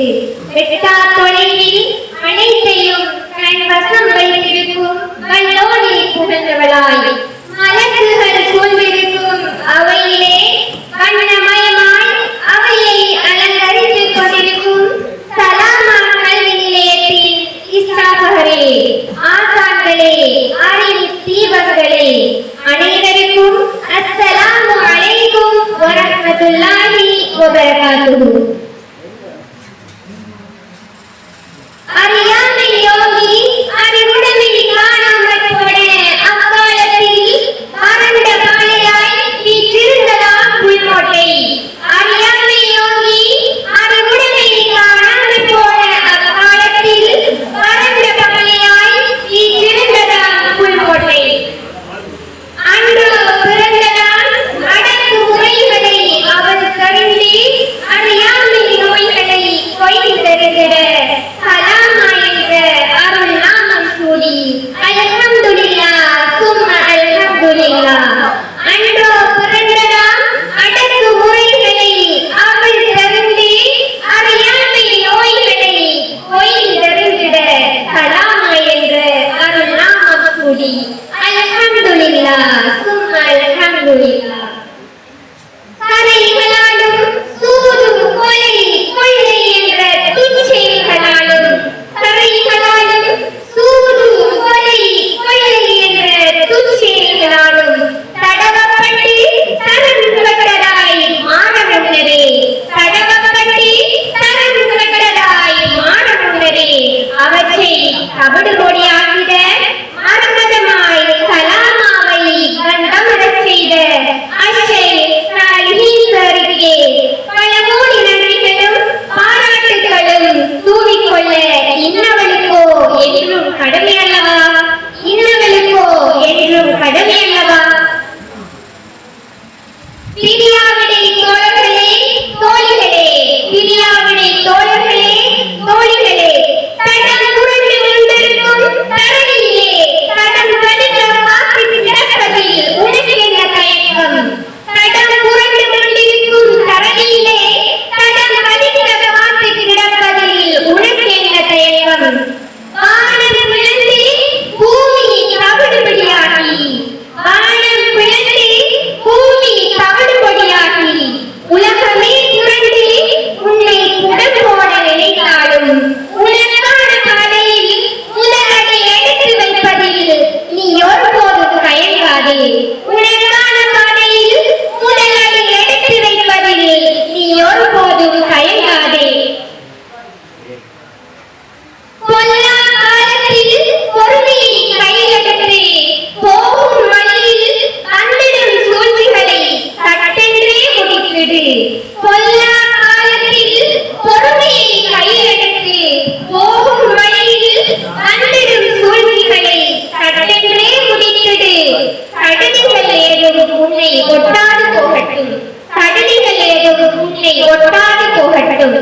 Está todo Beep. 所以。സടലികളേരും ഉന്നെ ഒട്ടാതെ പോകട്ടും. സടലികളേരും ഉന്നെ ഒട്ടാതെ പോകട്ടും.